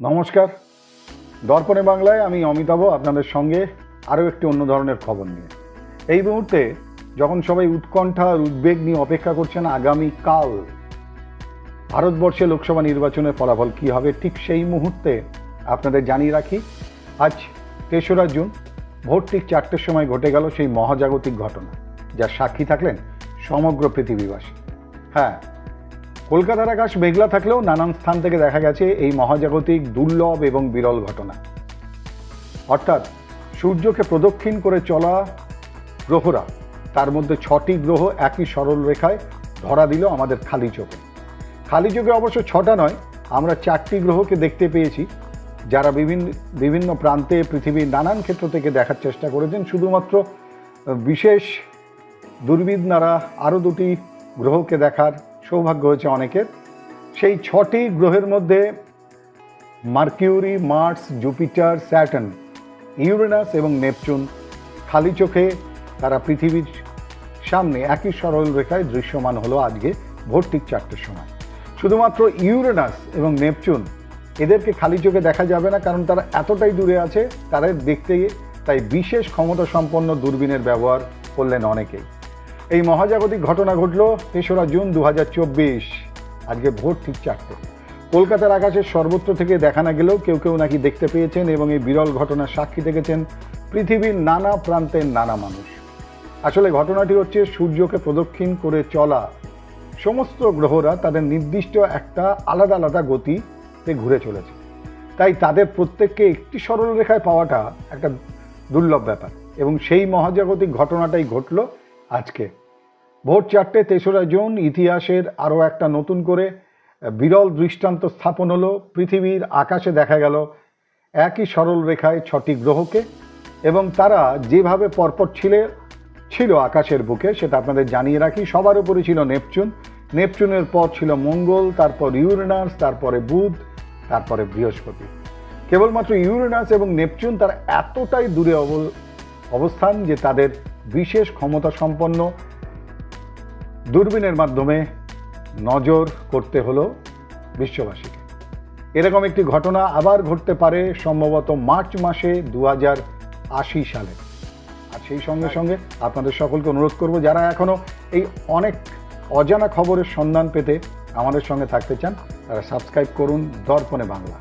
নমস্কার। দর্পণে বাংলায় আমি অমিতাভ, আপনাদের সঙ্গে আরও একটি অন্য ধরনের খবর নিয়ে। এই মুহূর্তে যখন সবাই উৎকণ্ঠা আর উদ্বেগ নিয়ে অপেক্ষা করছেন আগামী কাল ভারতবর্ষে লোকসভা নির্বাচনের ফলাফল কী হবে, ঠিক সেই মুহূর্তে আপনাদের জানিয়ে রাখি, আজ তেসরা জুন ভোট ঠিক চারটের সময় ঘটে গেল সেই মহাজাগতিক ঘটনা, যার সাক্ষী থাকলেন সমগ্র পৃথিবীবাসী। হ্যাঁ কলকাতার আকাশ মেঘলা থাকলেও নানান স্থান থেকে দেখা গেছে এই মহাজাগতিক, দুর্লভ এবং বিরল ঘটনা। অর্থাৎ সূর্যকে প্রদক্ষিণ করে চলা গ্রহরা, তার মধ্যে ছটি গ্রহ একই সরল রেখায় ধরা দিল আমাদের খালি চোখে। খালি চোখে অবশ্য ছটা নয়, আমরা চারটি গ্রহকে দেখতে পেয়েছি, যারা বিভিন্ন বিভিন্ন প্রান্তে পৃথিবীর নানান ক্ষেত্র থেকে দেখার চেষ্টা করেছেন। শুধুমাত্র বিশেষ দূরবীনরা আরও দুটি গ্রহকে দেখার সৌভাগ্য হয়েছে অনেকের। সেই ছটি গ্রহের মধ্যে Mercury, Mars, Jupiter, Saturn, Uranus এবং নেপচুন খালি চোখে তারা পৃথিবীর সামনে একই সরল রেখায় দৃশ্যমান হলো আজকে ভোর ঠিক চারটের সময়। শুধুমাত্র ইউরেনাস এবং নেপচুন এদেরকে খালি চোখে দেখা যাবে না, কারণ তারা এতটাই দূরে আছে, তাদের দেখতে তাই বিশেষ ক্ষমতা সম্পন্ন দূরবীনের ব্যবহার করলেন অনেকেই। এই মহাজাগতিক ঘটনা ঘটল তেসরা জুন দু হাজার চব্বিশ। আজকে ভোর ঠিক চারটে। কলকাতার আকাশের সর্বত্র থেকে দেখা না গেলেও কেউ কেউ নাকি দেখতে পেয়েছেন এবং এই বিরল ঘটনার সাক্ষী থেকেছেন পৃথিবীর নানা প্রান্তের নানা মানুষ। আসলে ঘটনাটি হচ্ছে সূর্যকে প্রদক্ষিণ করে চলা। সমস্ত গ্রহরা তাদের নির্দিষ্ট একটা আলাদা আলাদা গতিতে ঘুরে চলেছে। তাই তাদের প্রত্যেককে একটি সরল রেখায় পাওয়াটা একটা দুর্লভ ব্যাপার এবং সেই মহাজাগতিক ঘটনাটাই ঘটল আজকে। ভোর চারটে তেসরা জুন ইতিহাসের আরও একটা নতুন করে বিরল দৃষ্টান্ত স্থাপন হলো, পৃথিবীর আকাশে দেখা গেল একই সরল রেখায় ছটি গ্রহকে এবং তারা যেভাবে পরপর ছিলে, ছিল আকাশের বুকে, সেটা আপনাদের জানিয়ে রাখি। সবার উপরে ছিল নেপচুন। নেপচুনের পর ছিল মঙ্গল, তারপর ইউরেনাস, তারপরে বুধ, তারপরে বৃহস্পতি। কেবলমাত্র ইউরেনাস এবং নেপচুন তার এতটাই দূরে অব- অবস্থান যে তাদের বিশেষ ক্ষমতা সম্পন্ন দূরবীনের মাধ্যমে নজর করতে হলো বিশ্ববাসীকে। এরকম একটি ঘটনা আবার ঘটতে পারে সম্ভবত মার্চ মাসে দু আশি সালে। আর সেই সঙ্গে সঙ্গে আপনাদের সকলকে অনুরোধ করব, যারা এখনও এই অনেক অজানা খবরের সন্ধান পেতে আমাদের সঙ্গে থাকতে চান, তারা সাবস্ক্রাইব করুন দর্পণে বাংলা।